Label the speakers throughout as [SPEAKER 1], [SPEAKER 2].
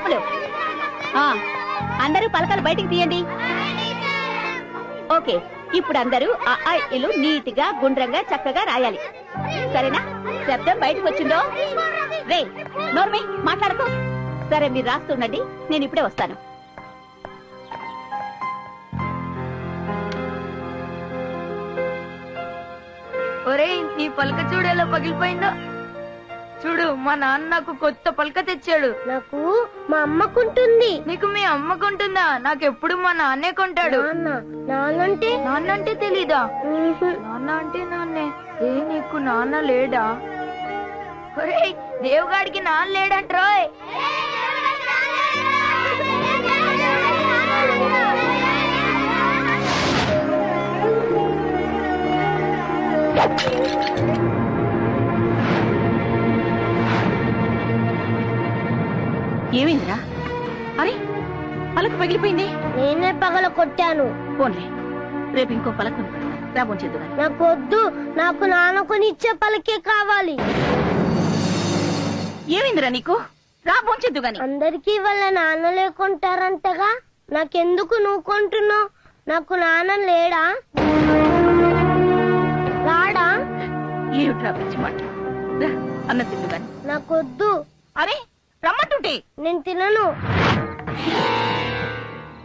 [SPEAKER 1] చేతులు ఆ, అందరూ పలకలు బయటికి తీయండి. ఓకే ఇప్పుడు అందరూ ఆ నీట్గా గుండ్రంగా చక్కగా రాయాలి. సరేనా? శబ్దం బయటకు వచ్చిందో? రే నోర్మి మాట్లాడకు. సరే మీరు రాస్తుండండి నేను ఇప్పుడే వస్తాను.
[SPEAKER 2] ఒరే నీ పలక చూడేలా పగిలిపోయిందో? చూడు మా నాన్న నాకు కొత్త పలక తెచ్చాడు.
[SPEAKER 3] నాకు మా అమ్మకుంటుంది.
[SPEAKER 2] నీకు మీ అమ్మ కొంటుందా నాకెప్పుడు మా నాన్నే కొంటాడు.
[SPEAKER 3] నాన్న నాన్నంటే?
[SPEAKER 2] నాన్న అంటే తెలీదా. నాన్న అంటే నాన్నే. ఏ నీకు నాన్న లేడా? ఒరేయ్ దేవుగాడికి నాన్న లేడంట్రోయ్.
[SPEAKER 1] పగిలిపోయింది?
[SPEAKER 3] నేనే పగల కొట్టాను.
[SPEAKER 1] పోన్లే. రేపు ఇంకో పలక కొనుక్కొస్తా. రా బొంచేద్దు గాని.
[SPEAKER 3] నాకు వద్దు నాకు నాన్న కొని ఇచ్చే పలకే కావాలి.
[SPEAKER 1] ఏమైందిరా నీకు? రా బొంచేద్దు గాని.
[SPEAKER 3] అందరికీ వాళ్ళ నాన్న లేకుంటారంటగా? నాకెందుకు నువ్వు కొంటున్నావు? నాకు నాన్న లేడా? రాడా?
[SPEAKER 1] ఏమిట్రా పిచ్చి మాట? రా, అన్నం తిందు గాని.
[SPEAKER 3] నాకొద్దు.
[SPEAKER 1] అరే రమ్మంటుంటే.
[SPEAKER 3] నేను తినను.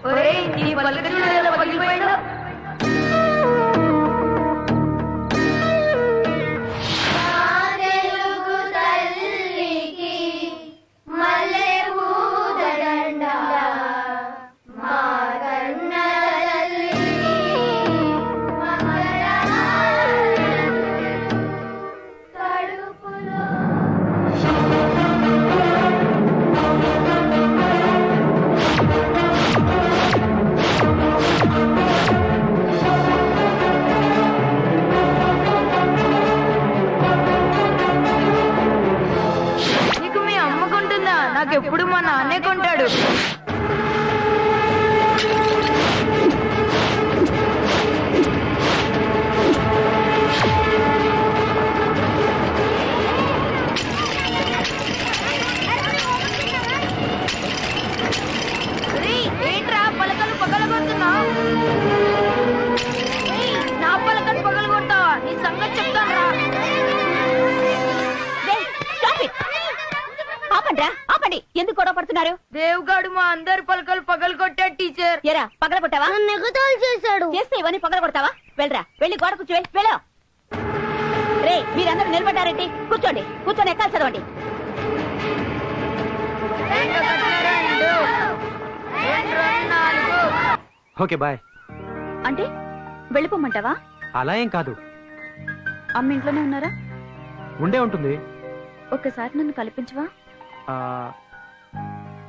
[SPEAKER 2] ఒరేయ్ నీ పలక చూడు ఎలా పగిలిపోయిందో నాకెప్పుడు మా నాన్నే కొంటాడు
[SPEAKER 1] ఎందుకు గొడవ పడుతున్నారు?
[SPEAKER 2] దేవుగాడు మా అందరి పలకలు పగలు టీచర్.
[SPEAKER 1] ఎరా పగల కొట్టావా?
[SPEAKER 3] చేశాడు.
[SPEAKER 1] చేస్తే ఇవన్నీ పగల కొడతావా? వెళ్ళరా వెళ్ళి గోడ కూర్చో వెళ్ళి వెళ్ళా. రే మీరందరూ నిలబడ్డారేంటి? కూర్చోండి కూర్చొని ఎక్కాలి చదవండి.
[SPEAKER 4] Okay bye.
[SPEAKER 1] అంటే వెళ్ళిపోమంటావా?
[SPEAKER 4] అలా ఏం కాదు.
[SPEAKER 1] అమ్మ ఇంట్లోనే ఉన్నారా?
[SPEAKER 4] ఉండే ఉంటుంది.
[SPEAKER 1] ఒక్కసారి నన్ను కల్పించవా?
[SPEAKER 4] ఆ,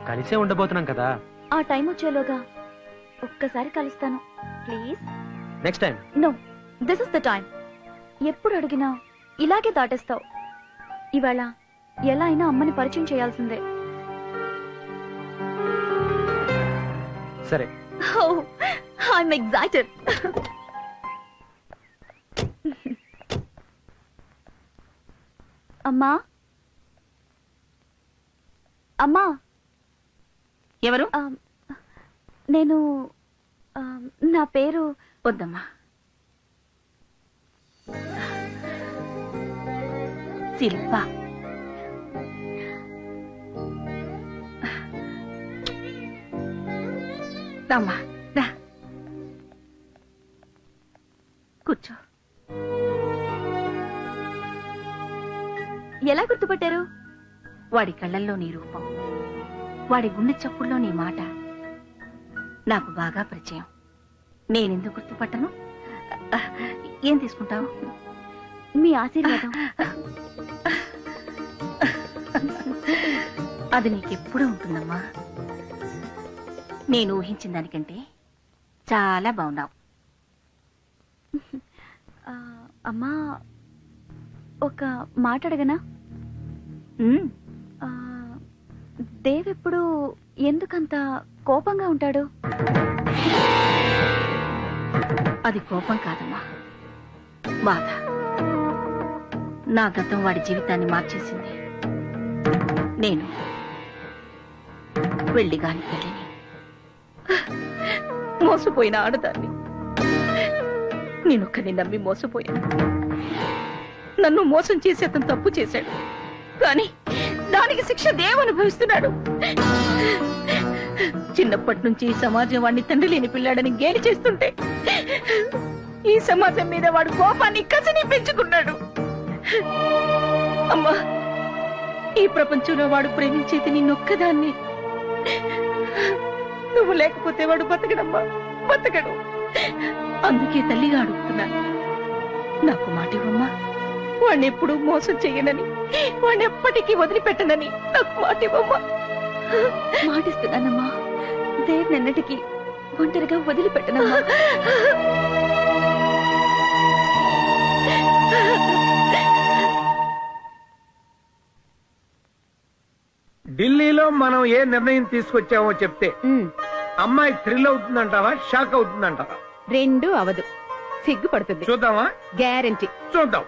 [SPEAKER 4] కలిసే ఉండబోతున్నాం కదా.
[SPEAKER 1] ఆ టైం వచ్చేలోగా ఒక్కసారి కలుస్తాను. Please.
[SPEAKER 4] Next time
[SPEAKER 1] no this is the time ఎప్పుడు అడిగినా ఇలాగే దాటేస్తావు. ఇవాళ ఎలా అయినా అమ్మని పరిచయం చేయాల్సిందే.
[SPEAKER 4] సరే.
[SPEAKER 1] Oh, I'm excited. అమ్మా. అమ్మా. ఎవరు? నేను నా పేరు వద్దమ్మా. శిల్ప. రామ్మా రా. కూర్చో. ఎలా గుర్తుపట్టారు? వాడి కళ్ళల్లో నీ రూపం. వాడి గుండె చప్పుల్లో నీ మాట. నాకు బాగా పరిచయం. నేనెందుకు గుర్తుపట్టను? ఏం తీసుకుంటావు? మీ ఆశీర్వాదం. అది నీకెప్పుడూ ఉంటుందమ్మా. నేను ఊహించిన దానికంటే చాలా బాగున్నావు. అమ్మా ఒక మాట అడగనా? ఎందుకంత కోపంగా ఉంటాడు? అది కోపం కాదమ్మా. బాధ. నా గతం వాడి జీవితాన్ని మార్చేసింది. నేను. వెళ్ళి గాని తల్లిని మోసపోయిన ఆడదాన్ని. నేనొక్కని నమ్మి మోసపోయాను. నన్ను మోసం చేసి అతను తప్పు చేశాడు. కానీ దానికి శిక్ష దేవు అనుభవిస్తున్నాడు. చిన్నప్పటి నుంచి సమాజం వాడిని తండ్రి లేని పిల్లాడని గేలి చేస్తుంటే ఈ సమాజం మీద వాడు కోపాన్ని కసిని పెంచుకున్నాడు. అమ్మా ఈ ప్రపంచంలో వాడు ప్రేమించేది నిన్నొక్కదాన్ని నువ్వు లేకపోతే వాడు బతకడమ్మా బతకడు. అందుకే తల్లిగా అడుగుతున్నా నాకు మాట ఇవ్వమ్మా. వాడిని ఎప్పుడు మోసం చేయనని వాడిని ఎప్పటికీ వదిలిపెట్టనని నాకు మాట ఇవ్వమ్మా. మాటిస్తున్నానమ్మా. దేన్నటికి ఒంటరిగా వదిలిపెట్టనమ్మా.
[SPEAKER 5] ఢిల్లీలో మనం ఏ నిర్ణయం తీసుకొచ్చామో చెప్తే అమ్మాయి థ్రిల్ అవుతుందంటావా షాక్ అవుతుందంటావా?
[SPEAKER 1] రెండు అవదు సిగ్గుపడుతుంది.
[SPEAKER 5] చూద్దామా?
[SPEAKER 1] గ్యారంటీ.
[SPEAKER 5] చూద్దాం.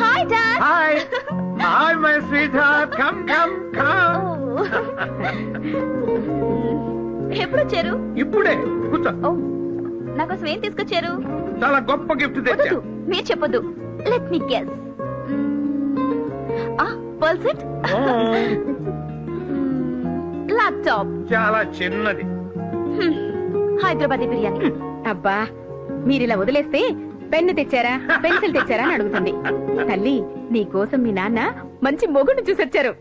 [SPEAKER 1] Hi
[SPEAKER 5] hi. Hi my sweet heart come come come
[SPEAKER 1] ఎప్పుడు వచ్చారు
[SPEAKER 5] ఇప్పుడే కూర్చో.
[SPEAKER 1] ఓ నాకోసం ఏం తీసుకొచ్చారు?
[SPEAKER 5] చాలా గొప్ప గిఫ్ట్ తెచ్చా.
[SPEAKER 1] వద్దు మీరు చెప్పొద్దు. Let me guess a pearl set? Laptop
[SPEAKER 5] చాలా చిన్నది.
[SPEAKER 1] హైదరాబాదీ బిర్యానీ.
[SPEAKER 6] అబ్బా మీరిలా వదిలేస్తే పెన్ను తెచ్చారా? పెన్సిల్ తెచ్చారా అని అడుగుతుంది. తల్లి నీ కోసం మీ నాన్న మంచి మొగుడు చూసొచ్చారు.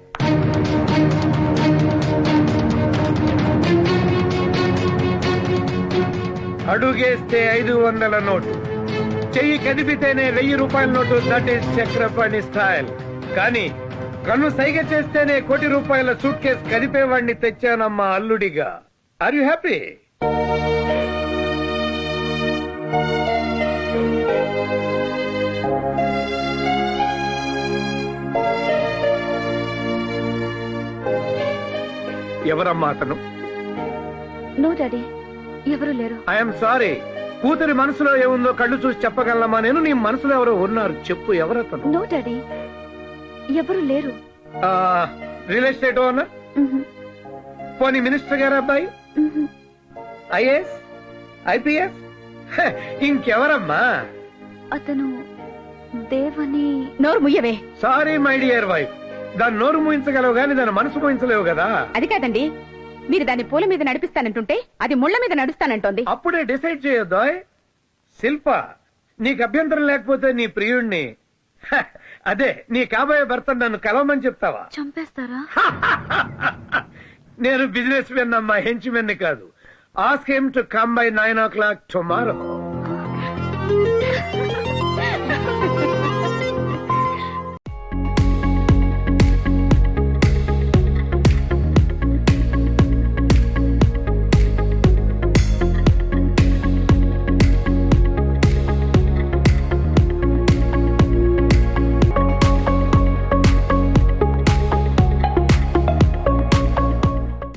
[SPEAKER 5] అడుగేస్తే ఐదు వందల నోటు. చెయ్యి కదిపితేనే వెయ్యి రూపాయల నోటు. దట్ ఈస్ చక్రపాణి స్టైల్ కానీ కన్ను సైగ చేస్తేనే కోటి రూపాయల సూట్ కేసు కదిపేవాడిని తెచ్చానమ్మా అల్లుడిగా. ఆర్ యు హ్యాపీ ఎవరమ్మా అతను?
[SPEAKER 1] నో డాడీ ఎవరు లేరు.
[SPEAKER 5] ఐఎమ్ సారీ కూతురి మనసులో ఏముందో కళ్ళు చూసి చెప్పగలమా నేను నీ మనసులో ఎవరో ఉన్నారు. చెప్పు ఎవరతను?
[SPEAKER 1] నో డాడీ ఎవరు లేరు.
[SPEAKER 5] Real estate owner? పోనీ మినిస్టర్ గారు అబ్బాయి? ఐఏఎస్? ఐపీఎస్? ఇంకెవరమ్మా?
[SPEAKER 1] అతను దేవని
[SPEAKER 6] నోరు ముయ్యవే.
[SPEAKER 5] సారీ మై డియర్ వైఫ్ దాని నోరు మూయించగలవు గాని దాని మనసు మూయించలేవు కదా?
[SPEAKER 6] అది కాదండి. మీరు దాన్ని పూల మీద నడిపిస్తానంటుంటే అది ముళ్ళ మీద నడుస్తానంటోంది.
[SPEAKER 5] అప్పుడే డిసైడ్ చేయొద్దు శిల్ప నీకు అభ్యంతరం లేకపోతే నీ ప్రియుణ్ణి. హ, అదే నీ కాబోయే భర్త నన్ను కలవమని చెప్తావా?
[SPEAKER 1] చంపేస్తారా?
[SPEAKER 5] నేను బిజినెస్ మెన్ అమ్మా హెంచ్ మెన్ కాదు. Ask him to come by nine o'clock tomorrow